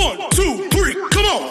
One, two, three, come on!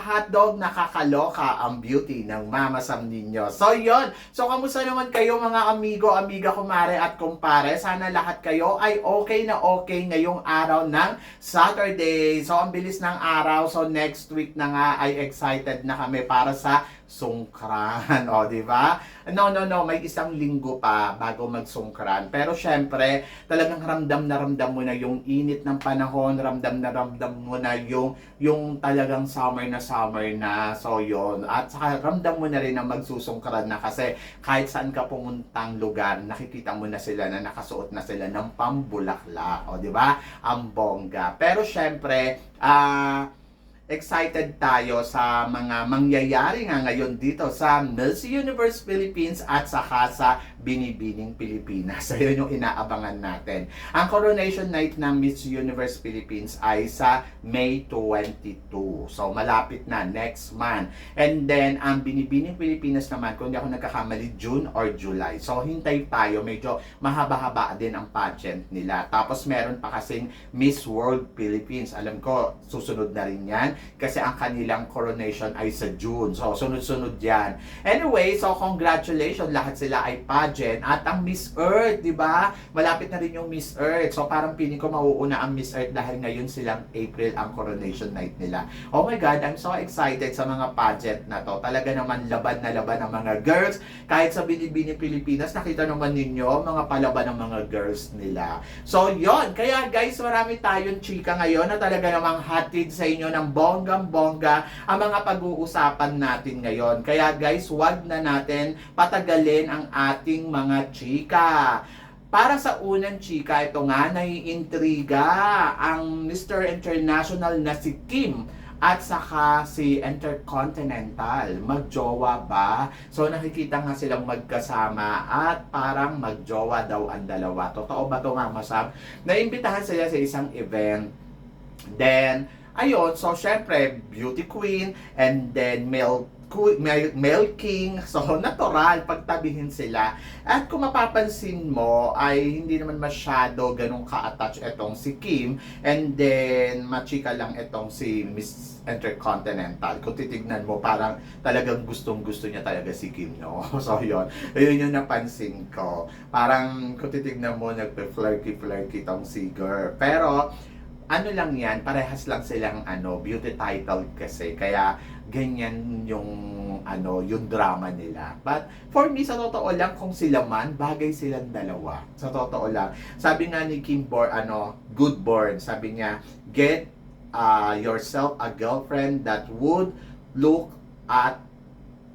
hotdog, nakakaloka ang beauty ng Mama Sam ninyo. So, yon So, kamusta naman kayo mga amigo, amiga, kumare at kumpare? Sana lahat kayo ay okay na okay ngayong araw ng Saturday. So, ang bilis ng araw. So, next week na nga ay excited na kami para sa sungkran. O, di ba? No, no, no. May isang linggo pa bago magsungkran. Pero syempre, talagang ramdam na ramdam mo na yung init ng panahon. Ramdam na ramdam mo na yung, yung talagang summer na summer na. So, yon At saka ramdam mo na rin na magsusungkran na kasi kahit saan ka pumuntang lugar, nakikita mo na sila na nakasuot na sila ng pambulaklak. O, di ba? Ang bongga. Pero syempre, ah... excited tayo sa mga mangyayari nga ngayon dito sa Miss Universe Philippines at saka sa Binibining Pilipinas. So yun yung inaabangan natin. Ang coronation night ng Miss Universe Philippines ay sa May 22. So malapit na next month. And then ang Binibining Pilipinas naman, kung hindi ako nagkakamali, June or July. So hintay tayo, medyo mahaba-haba din ang pageant nila. Tapos meron pa kasing Miss World Philippines. Alam ko, susunod na rin yan kasi ang kanilang coronation ay sa June. So, sunod-sunod yan. Anyway, so congratulations, lahat sila ay pageant. At ang Miss Earth, di ba? Malapit na rin yung Miss Earth. So, parang piling ko mauuna ang Miss Earth dahil ngayon silang April ang coronation night nila. Oh my God, I'm so excited sa mga pageant na to. Talaga naman laban na laban ang mga girls. Kahit sa Binibini Pilipinas, nakita naman ninyo mga palaban ng mga girls nila. So, yon Kaya guys, marami tayong chika ngayon na talaga namang hatid sa inyo ng bonggang-bongga ang mga pag-uusapan natin ngayon. Kaya guys, wag na natin patagalin ang ating mga chika. Para sa unang chika, ito nga, naiintriga ang Mr. International na si Kim at saka si Intercontinental. Magjowa ba? So nakikita nga silang magkasama at parang magjowa daw ang dalawa. Totoo ba to nga masab? Naimbitahan sila sa isang event. Then, ayun, so syempre, beauty queen and then male ku- male, male king. So, natural, pagtabihin sila. At kung mapapansin mo, ay hindi naman masyado ganun ka-attach etong si Kim. And then, machika lang etong si Miss Intercontinental. Kung titignan mo, parang talagang gustong-gusto niya talaga si Kim, no? So, yun. Yun yung napansin ko. Parang kung titignan mo, nagpe-flirty-flirty tong si girl. Pero, ano lang yan, parehas lang silang ano, beauty title kasi. Kaya ganyan yung ano, yung drama nila. But for me sa totoo lang kung sila man, bagay silang dalawa. Sa totoo lang. Sabi nga ni Kim Bor ano, good born, sabi niya, get uh, yourself a girlfriend that would look at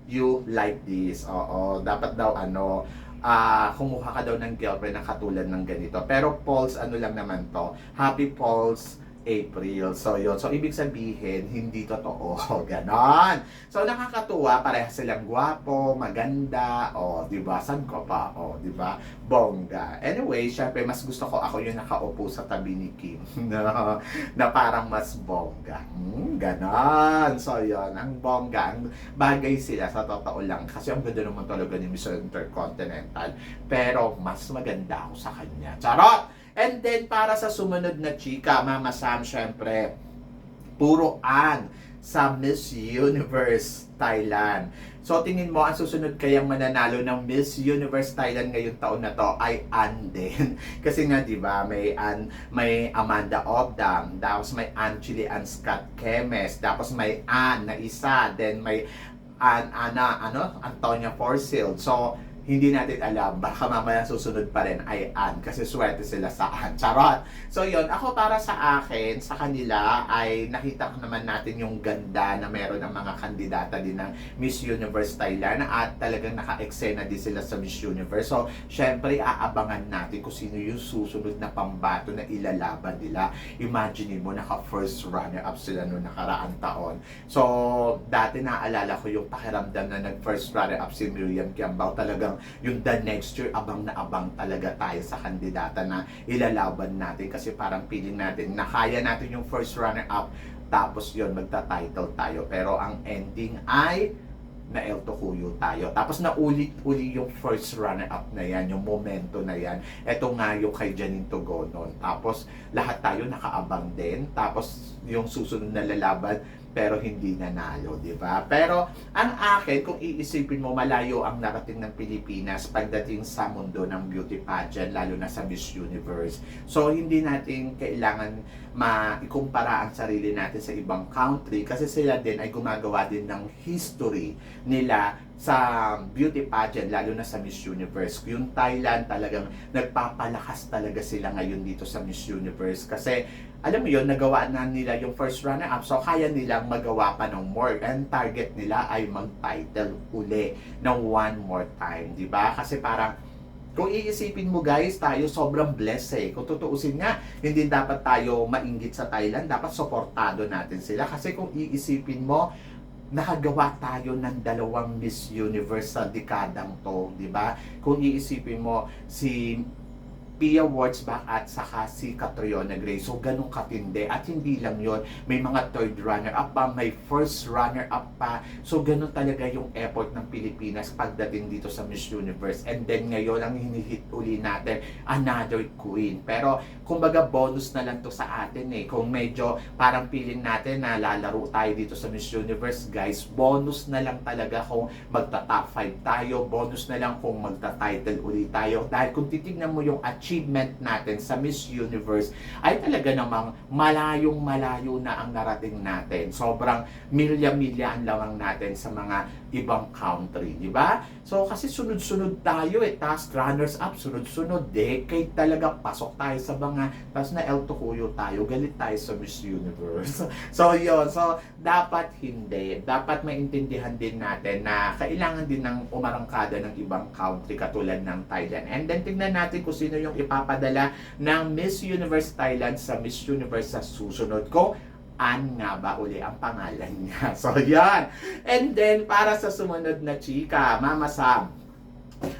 you like this. Oo, dapat daw ano, ah kumuha ka daw ng girlfriend na katulad ng ganito. Pero Pauls, ano lang naman to, Happy Pauls April. So, yun. So, ibig sabihin, hindi totoo. Ganon. So, nakakatuwa. Pareha silang gwapo, maganda. O, di ba? San ko pa? O, di ba? Bongga. Anyway, syempre, mas gusto ko ako yung nakaupo sa tabi ni Kim. na, na parang mas bongga. Hmm, ganon. So, yun. Ang bongga. Ang bagay sila sa totoo lang. Kasi ang ganda naman talaga ni Mr. Intercontinental. Pero, mas maganda ako sa kanya. Charot! And then, para sa sumunod na chika, Mama Sam, syempre, puro an sa Miss Universe Thailand. So, tingin mo, ang susunod kayang mananalo ng Miss Universe Thailand ngayong taon na to ay Ann din. Kasi nga, di ba, may, Ann, may Amanda Obdam, tapos may Ann Chili Ann Scott Kemes, tapos may Ann na isa, then may Ann, Ana, ano, Antonia Forsyth. So, hindi natin alam, baka mamaya susunod pa rin ay Ann kasi swerte sila sa Ann. Charot! So yun, ako para sa akin, sa kanila ay nakita ko naman natin yung ganda na meron ng mga kandidata din ng Miss Universe Thailand at talagang naka-eksena din sila sa Miss Universe. So, syempre, aabangan natin kung sino yung susunod na pambato na ilalaban nila. Imagine mo, naka-first runner-up sila noong nakaraang taon. So, dati naalala ko yung pakiramdam na nag-first runner-up si Miriam Kiambao. Talagang yung the next year, abang na abang talaga tayo sa kandidata na ilalaban natin kasi parang feeling natin na kaya natin yung first runner-up tapos yon magta-title tayo. Pero ang ending ay na El Tocuyo tayo. Tapos naulit-uli yung first runner-up na yan, yung momento na yan. Ito nga yung kay Janine Togonon. Tapos lahat tayo nakaabang din. Tapos yung susunod na lalaban, pero hindi nanalo, di ba? Pero ang akin, kung iisipin mo, malayo ang narating ng Pilipinas pagdating sa mundo ng beauty pageant, lalo na sa Miss Universe. So, hindi natin kailangan maikumpara ang sarili natin sa ibang country kasi sila din ay gumagawa din ng history nila sa beauty pageant, lalo na sa Miss Universe. Yung Thailand talagang nagpapalakas talaga sila ngayon dito sa Miss Universe kasi alam mo yon nagawa na nila yung first runner-up so kaya nilang magawa pa ng more and target nila ay mag-title uli ng one more time, ba? Kasi parang kung iisipin mo guys, tayo sobrang blessed eh. Kung tutuusin nga, hindi dapat tayo mainggit sa Thailand, dapat suportado natin sila. Kasi kung iisipin mo, nakagawa tayo ng dalawang Miss Universe sa dekadang to, di ba? Kung iisipin mo, si Pia Wurzbach at saka si Catriona Gray. So, ganun katindi. At hindi lang yon may mga third runner-up pa, may first runner-up pa. So, ganun talaga yung effort ng Pilipinas pagdating dito sa Miss Universe. And then, ngayon, ang hinihit uli natin, another queen. Pero, kumbaga, bonus na lang to sa atin eh. Kung medyo parang feeling natin na lalaro tayo dito sa Miss Universe, guys, bonus na lang talaga kung magta-top 5 tayo. Bonus na lang kung magta-title uli tayo. Dahil kung titignan mo yung achievement natin sa Miss Universe ay talaga namang malayong malayo na ang narating natin. Sobrang milya-milya ang natin sa mga ibang country, di ba? So kasi sunod-sunod tayo eh, task runners up, sunod-sunod, decade talaga, pasok tayo sa mga, tapos na El Tocuyo tayo, galit tayo sa Miss Universe. so yun, so dapat hindi, dapat maintindihan din natin na kailangan din ng umarangkada ng ibang country katulad ng Thailand. And then tingnan natin kung sino yung ipapadala ng Miss Universe Thailand sa Miss Universe sa susunod ko. An nga ba uli ang pangalan niya? So, yan. And then, para sa sumunod na chika, Mama Sam,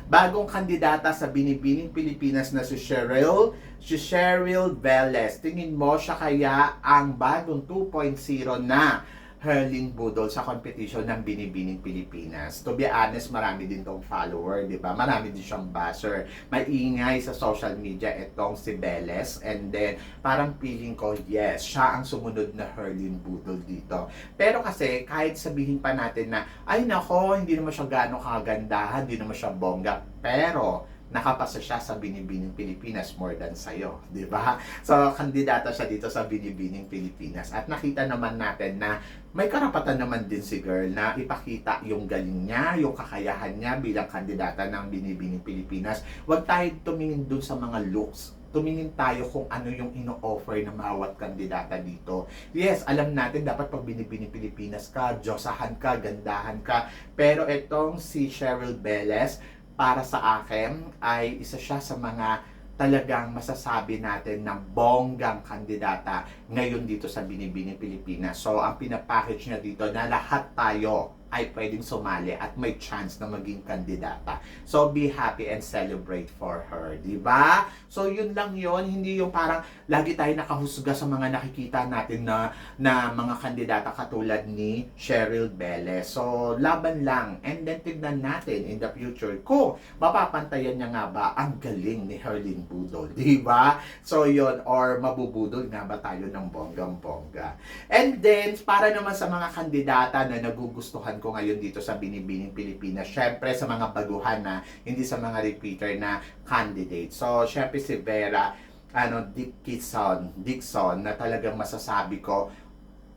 bagong kandidata sa Binibining Pilipinas na si Cheryl, si Cheryl Velez. Tingin mo siya kaya ang bagong 2.0 na Herling Budol sa competition ng Binibining Pilipinas. To be honest, marami din tong follower, di ba? Marami din siyang buzzer. Maingay sa social media itong si Beles. And then, parang feeling ko, yes, siya ang sumunod na Herling Budol dito. Pero kasi, kahit sabihin pa natin na, ay nako, hindi naman siya gano'ng kagandahan, hindi naman siya bongga. Pero, nakapasa siya sa Binibining Pilipinas more than sa'yo, di ba? So, kandidata siya dito sa Binibining Pilipinas. At nakita naman natin na may karapatan naman din si girl na ipakita yung galing niya, yung kakayahan niya bilang kandidata ng Binibining Pilipinas. Huwag tayo tumingin dun sa mga looks tumingin tayo kung ano yung ino-offer ng bawat kandidata dito. Yes, alam natin dapat pag binibining Pilipinas ka, Diyosahan ka, gandahan ka. Pero itong si Cheryl Beles, para sa akin ay isa siya sa mga talagang masasabi natin ng bonggang kandidata ngayon dito sa Binibining Pilipinas. So, ang pinapackage niya dito na lahat tayo ay pwedeng sumali at may chance na maging kandidata. So, be happy and celebrate for her. di ba? So, yun lang yun. Hindi yung parang lagi tayo nakahusga sa mga nakikita natin na, na mga kandidata katulad ni Cheryl Bele. So, laban lang. And then, tignan natin in the future kung mapapantayan niya nga ba ang galing ni Herlin Budol. di ba? So, yun. Or mabubudol nga ba tayo ng bonggang-bongga. And then, para naman sa mga kandidata na nagugustuhan ko ngayon dito sa Binibining Pilipinas. Syempre sa mga baguhan na, hindi sa mga repeater na candidate. So, syempre si Vera, ano, Dickinson, Dixon, na talagang masasabi ko,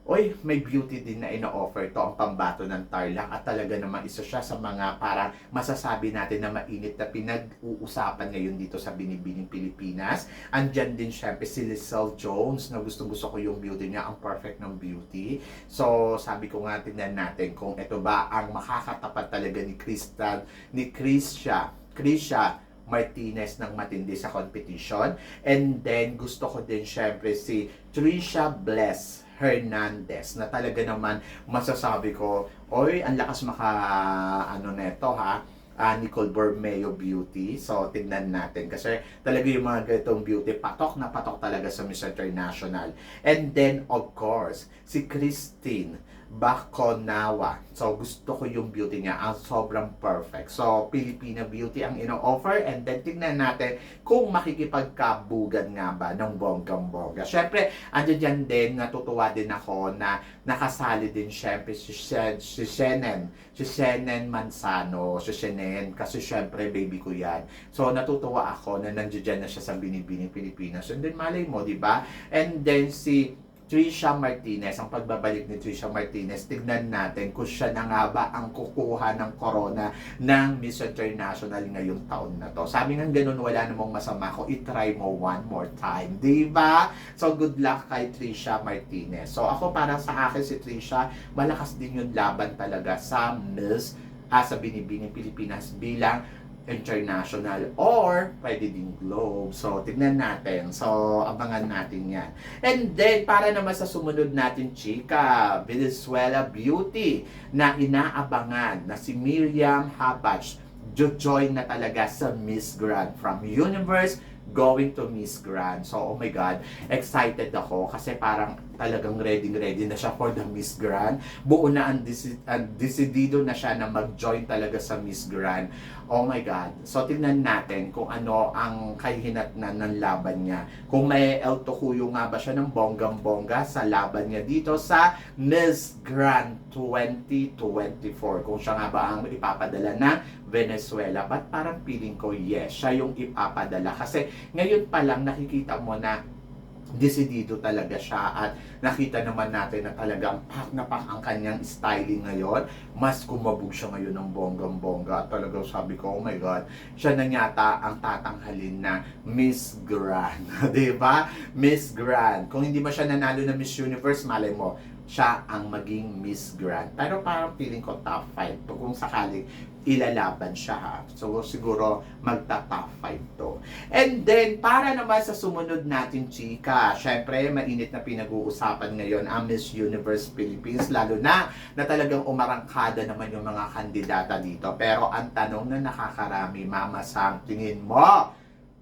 oy, may beauty din na ino-offer to ang pambato ng Tarlac at talaga naman isa siya sa mga parang masasabi natin na mainit na pinag-uusapan ngayon dito sa Binibining Pilipinas. Andyan din syempre si Lizelle Jones na gustong gusto ko yung beauty niya, ang perfect ng beauty. So, sabi ko nga tingnan natin kung ito ba ang makakatapat talaga ni Crystal, ni Krisha, Krisha Martinez ng matindi sa competition. And then, gusto ko din syempre si Trisha Bless Hernandez na talaga naman masasabi ko, oy, ang lakas maka, ano neto ha, ah, Nicole Bormeo Beauty. So, tignan natin. Kasi talaga yung mga ganitong beauty, patok na patok talaga sa Miss International. And then, of course, si Christine Baconawa. So, gusto ko yung beauty niya. Ang sobrang perfect. So, Filipina beauty ang ino-offer. And then, tignan natin kung makikipagkabugan nga ba ng bonggang-bongga. Siyempre, andyan dyan din, natutuwa din ako na nakasali din siyempre si, Shen, si Shenen. Si Shenen Manzano. Si Shenen. Kasi siyempre, baby ko yan. So, natutuwa ako na nandiyan na siya sa Binibining Pilipinas. And then, malay mo, di ba? And then, si Trisha Martinez, ang pagbabalik ni Trisha Martinez, tignan natin kung siya na nga ba ang kukuha ng corona ng Miss International ngayong taon na to. Sabi nga ganun, wala namang masama ko, itry mo one more time. Ba? So, good luck kay Trisha Martinez. So, ako para sa akin si Trisha, malakas din yung laban talaga sa Miss ah, sa Binibining Pilipinas bilang international or pwede din globe. So, tignan natin. So, abangan natin yan. And then, para naman sa sumunod natin, chika, Venezuela Beauty na inaabangan na si Miriam Habach join na talaga sa Miss Grand from Universe going to Miss Grand. So, oh my God, excited ako kasi parang talagang ready-ready na siya for the Miss Grand. Buo na ang, desidido na siya na mag-join talaga sa Miss Grand. Oh my God. So, tignan natin kung ano ang kahihinatnan ng laban niya. Kung may El Tocuyo nga ba siya ng bonggang-bongga sa laban niya dito sa Miss Grand 2024. Kung siya nga ba ang ipapadala ng Venezuela. But parang feeling ko, yes, siya yung ipapadala. Kasi ngayon pa lang nakikita mo na desidido talaga siya at nakita naman natin na talagang pak na pak ang kanyang styling ngayon. Mas kumabog siya ngayon ng bonggang-bongga talagang sabi ko, oh my God, siya na yata ang tatanghalin na Miss Grand. ba Miss Grand. Kung hindi mo siya nanalo na Miss Universe, malay mo, siya ang maging Miss Grand. Pero parang feeling ko top 5 to kung sakaling ilalaban siya ha. So siguro magta-top 5 to. And then, para naman sa sumunod natin, chika, syempre, mainit na pinag-uusapan ngayon ang Miss Universe Philippines, lalo na na talagang umarangkada naman yung mga kandidata dito. Pero ang tanong na nakakarami, Mama Sam, tingin mo,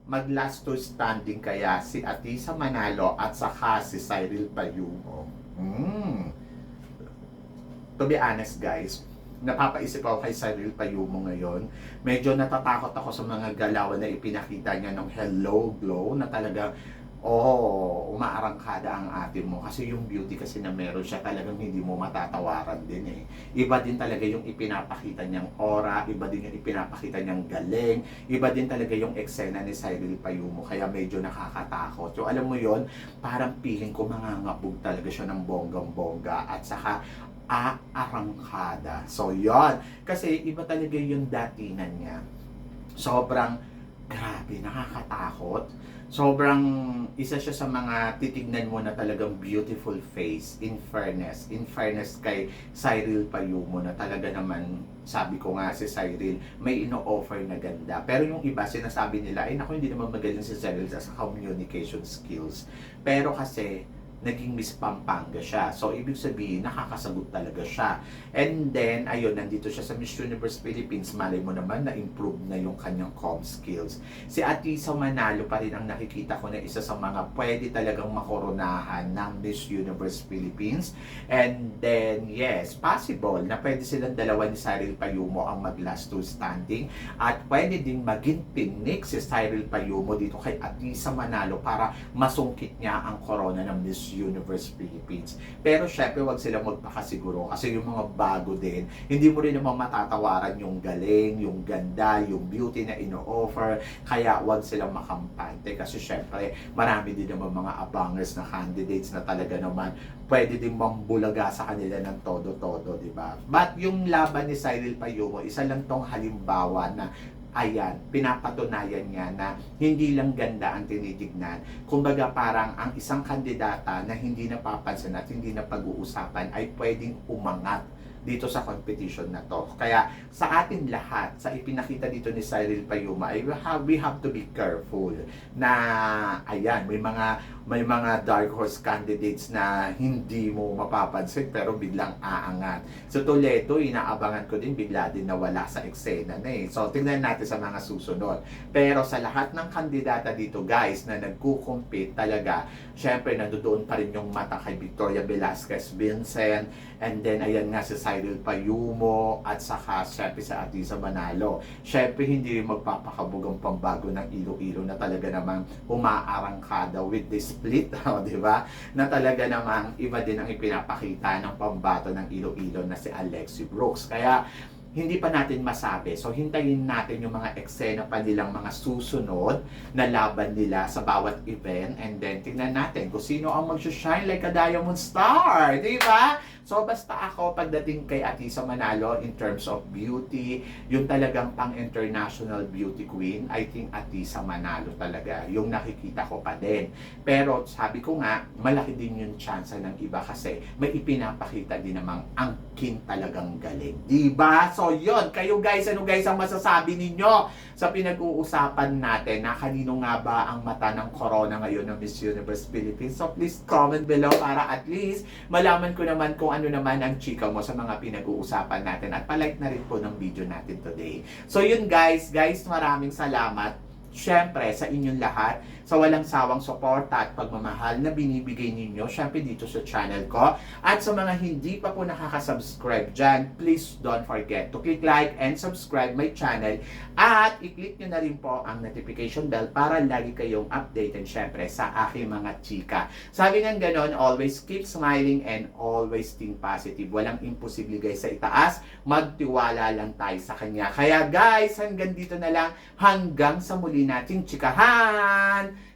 mag last two standing kaya si Atisa Manalo at saka si Cyril Bayumo. Hmm. To be honest guys, napapaisip ako kay Cyril Payumo ngayon. Medyo natatakot ako sa mga galawan na ipinakita niya ng Hello Glow na talaga oh, umaarangkada ang ate mo. Kasi yung beauty kasi na meron siya talagang hindi mo matatawaran din eh. Iba din talaga yung ipinapakita niyang aura, iba din yung ipinapakita niyang galing, iba din talaga yung eksena ni Cyril Payumo. Kaya medyo nakakatakot. So alam mo yon parang feeling ko mangangabog talaga siya ng bonggang-bongga at saka aarangkada. So, yon Kasi iba talaga yung datinan niya. Sobrang grabe, nakakatakot. Sobrang isa siya sa mga titignan mo na talagang beautiful face in fairness. In fairness kay Cyril Payumo na talaga naman sabi ko nga si Cyril may ino-offer na ganda. Pero yung iba sinasabi nila ay naku hindi naman magaling si Cyril sa communication skills. Pero kasi naging Miss Pampanga siya. So, ibig sabihin, nakakasagot talaga siya. And then, ayun, nandito siya sa Miss Universe Philippines. Malay mo naman, na-improve na yung kanyang com skills. Si Atisa Manalo pa rin ang nakikita ko na isa sa mga pwede talagang makoronahan ng Miss Universe Philippines. And then, yes, possible na pwede silang dalawa ni Cyril Payumo ang mag-last two standing. At pwede din maging pinik si Cyril Payumo dito kay Atisa Manalo para masungkit niya ang corona ng Miss Universe Philippines. Pero syempre, wag sila magpakasiguro kasi yung mga bago din, hindi mo rin naman matatawaran yung galing, yung ganda, yung beauty na ino-offer. Kaya wag silang makampante kasi syempre, marami din naman mga abangers na candidates na talaga naman pwede din mambulaga sa kanila ng todo-todo, di ba? But yung laban ni Cyril Payumo, isa lang tong halimbawa na ayan, pinapatunayan niya na hindi lang ganda ang tinitignan. Kumbaga parang ang isang kandidata na hindi napapansin at hindi na pag-uusapan ay pwedeng umangat dito sa competition na to. Kaya sa atin lahat, sa ipinakita dito ni Cyril Payuma, ay we have, we have to be careful na ayan, may mga may mga dark horse candidates na hindi mo mapapansin pero biglang aangat. So Toledo, inaabangan ko din bigla din nawala sa eksena na eh. So tingnan natin sa mga susunod. Pero sa lahat ng kandidata dito guys na nagkukumpit talaga, syempre nandoon pa rin yung mata kay Victoria Velasquez Vincent and then ayan nga si Cyril Payumo at saka syempre sa Atisa Manalo. Syempre hindi rin magpapakabog ang pambago ng Iloilo na talaga namang umaarangkada with this split, oh, di ba? Na talaga namang iba din ang ipinapakita ng pambato ng Iloilo na si Alexi Brooks. Kaya hindi pa natin masabi. So, hintayin natin yung mga eksena pa nilang mga susunod na laban nila sa bawat event. And then, tingnan natin kung sino ang mag-shine like a diamond star. Di ba? So, basta ako, pagdating kay Atisa Manalo in terms of beauty, yung talagang pang-international beauty queen, I think Atisa Manalo talaga. Yung nakikita ko pa din. Pero, sabi ko nga, malaki din yung chance ng iba kasi may ipinapakita din namang angkin talagang galing. Di ba? So, yun. Kayo guys, ano guys ang masasabi ninyo sa pinag-uusapan natin na kanino nga ba ang mata ng corona ngayon ng Miss Universe Philippines? So, please comment below para at least malaman ko naman kung ano naman ang chika mo sa mga pinag-uusapan natin at palike na rin po ng video natin today. So, yun guys. Guys, maraming salamat. Siyempre, sa inyong lahat, sa walang sawang suporta at pagmamahal na binibigay ninyo, syempre dito sa channel ko. At sa mga hindi pa po nakaka-subscribe dyan, please don't forget to click like and subscribe my channel. At i-click nyo na rin po ang notification bell para lagi kayong updated syempre sa aking mga chika. Sabi nga ganon, always keep smiling and always think positive. Walang imposible guys sa itaas. Magtiwala lang tayo sa kanya. Kaya guys, hanggang dito na lang. Hanggang sa muli nating chikahan.